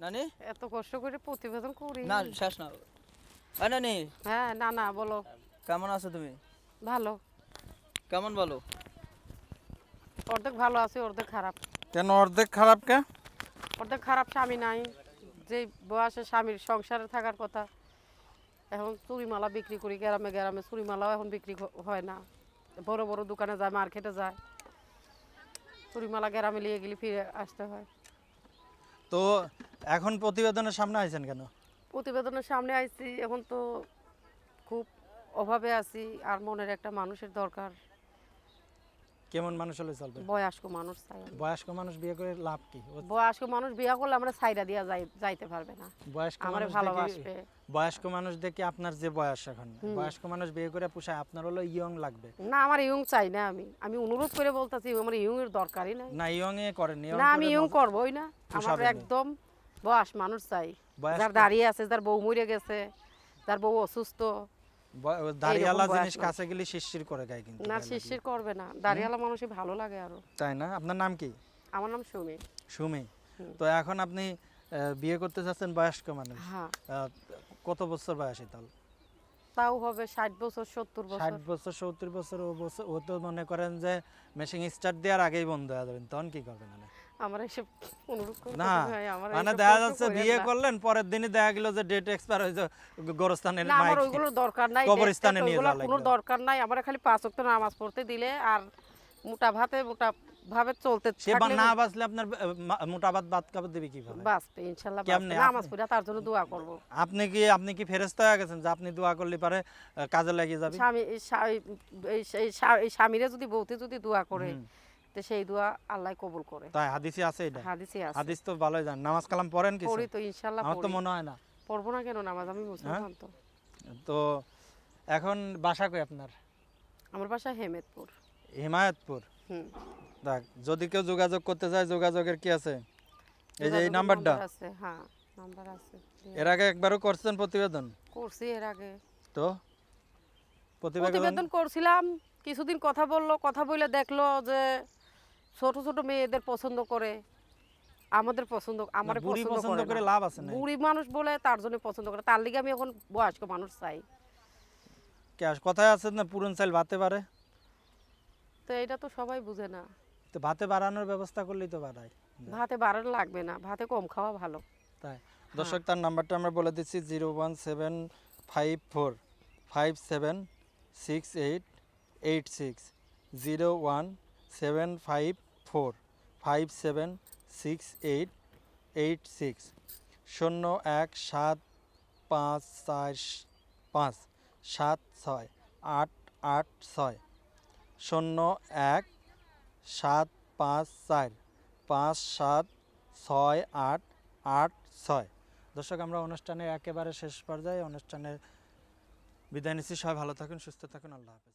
নানি? এত কষ্ট করে প্রতিবেদন করি না শেষ না। আ নানি? হ্যাঁ না না বলো। কেমন আছো তুমি? ভালো। কেমন বলো? অর্ধেক ভালো আছে অর্ধেক খারাপ। কেন অর্ধেক খারাপ কে? অর্ধেক খারাপ স্বামী নাই। যে বয়সে স্বামীর সংসারে থাকার কথা এখন চুরিমালা বিক্রি করি গ্রামে গ্রামে চুরিমালাও এখন বিক্রি হয় না। বড় বড় দোকানে যায় মার্কেটে যায়। চুরিমালা গ্রামে নিয়ে গেলে ফিরে আসতে হয়। তো এখন প্রতিবেদনের সামনে আইছেন কেন? প্রতিবেদনের সামনে আইছি এখন তো খুব অভাবে আছি আর মনের একটা মানুষের দরকার। কেমন মানুষ হলে চলবে? বয়স্ক মানুষ চাই বয়স্ক মানুষ বিয়ে করে লাভ কি? বয়স্ক মানুষ বিয়া করলে আমরা সাইডা দিয়া যাই যাইতে পারবে না। বয়স্ক আমারে ভালোবাসবে দেখে বয়স্ক মানুষ দেখে আপনার যে বয়স এখন বয়স্ক মানুষ বিয়ে করে পোষায় আপনার হলো ইয়ং লাগবে। না আমার ইয়ং চাই না আমি। আমি অনুরোধ করে বলতাছি আমার ইয়ং এর দরকারই নাই। না ইয়ং এ করেন না আমি ইয়ং করবই না। আমার একদম বয়স মানুষ চাই। যার দাঁড়িয়ে আছে যার বউ মরে গেছে যার বউ অসুস্থ। বয়- জিনিস কাছে গেলে শিরশির করে গায় কিন্তু না শিরশির করবে না। দাঁড়িয়ালা মানুষই ভালো লাগে আরও। তাই না? আপনার নাম কি? আমার নাম সুমি। সুমি। তো এখন আপনি বিয়ে করতে চাচ্ছেন বয়স্ক মানুষ। হ্যাঁ। কত বছর বয়সী তাও হবে ষাট বছর সত্তর ষাট বছর সত্তর বছর ও বছর ও তো মনে করেন যে মেশিন স্টার্ট দেওয়ার আগেই বন্ধ হয়ে যাবেন। তখন কি করবেন মানে? আমার এসব অনুরোধ না মানে দেখা যাচ্ছে বিয়ে করলেন পরের দিনই দেখা গেল যে ডেট এক্সপায়ার হয়েছে গোরস্থানের না আমার মাইক দরকার নাই কবরস্থানে নিয়ে ওইগুলোর যাওয়া কোনো দরকার নাই আমার খালি পাঁচ ওয়াক্ত নামাজ পড়তে দিলে আর মোটা ভাতে মোটা ভাবে চলতে সে না বাঁচলে আপনার মোটা ভাত ভাত খাবার দেবে কীভাবে? বাঁচবে ইনশাল্লাহ কেমনে? নামাজ আপনি- পড়ে তার জন্য দোয়া করব। আপনি কি আপনি কি ফেরেস্তা হয়ে গেছেন? যে আপনি দোয়া করলে পারে কাজে লাগিয়ে যাবে? স্বামী এই স্বা- এই- এই এই স্বা- এই স্বামীরে যদি বউতে যদি দোয়া করে। তো সেই দোয়া আল্লাহ কবুল করে। তাই হাদিসে আছে এটা? হাদিসে আছে। হাদিস তো ভালোই জান। নামাজ কালাম পড়েন কিছু? পড়ি তো ইনশাল্লাহ আমার তো মনে হয় না। পড়ব না কেন? নামাজ আমি মুসলমান তো। তো এখন বাসা কই আপনার? আমার বাসা হেমেদপুর। হিমায়তপুর? হুম। দেখ যদি কেউ যোগাযোগ করতে চায় যোগাযোগের কি আছে? এই যে এই নাম্বারটা? আছে হ্যাঁ নাম্বার আছে। এর আগে একবারও করছেন প্রতিবেদন? করছি এর আগে। তো? প্রতিবেদন প্রতিবেদন করছিলাম কিছুদিন কথা বলল কথা বলে দেখল যে ছোট ছোট মেয়েদের পছন্দ করে আমাদের পছন্দ আমার পছন্দ করে লাভ আছে না বুড়ি মানুষ বলে তার জন্য পছন্দ করে তার লিগে আমি এখন বয়স্ক মানুষ চাই। ক্যাশ কথায় আছে না পুরন চাইল ভাতে পারে তো এটা তো সবাই বুঝে না। তো ভাতে বাড়ানোর ব্যবস্থা করলেই তো বাড়ায়। ভাতে বাড়ানো লাগবে না ভাতে কম খাওয়া ভালো। তাই দর্শক তার নাম্বারটা আমরা বলে দিচ্ছি zero one seven five four five seven six eight eight six zero one seven five four, five, seven, six, eight eight, six, শূন্য, এক, সাত, পাঁচ, চার, পাঁচ, সাত, ছয়, আট আট, ছয়, শূন্য, এক, সাত, পাঁচ, চার, পাঁচ, সাত, ছয়, আট আট, ছয়। দর্শক, আমরা অনুষ্ঠানের একেবারে শেষ পর্যায়ে অনুষ্ঠানের বিদায় নিচ্ছি। সবাই ভালো থাকুন, সুস্থ থাকুন। আল্লাহ হাফেজ।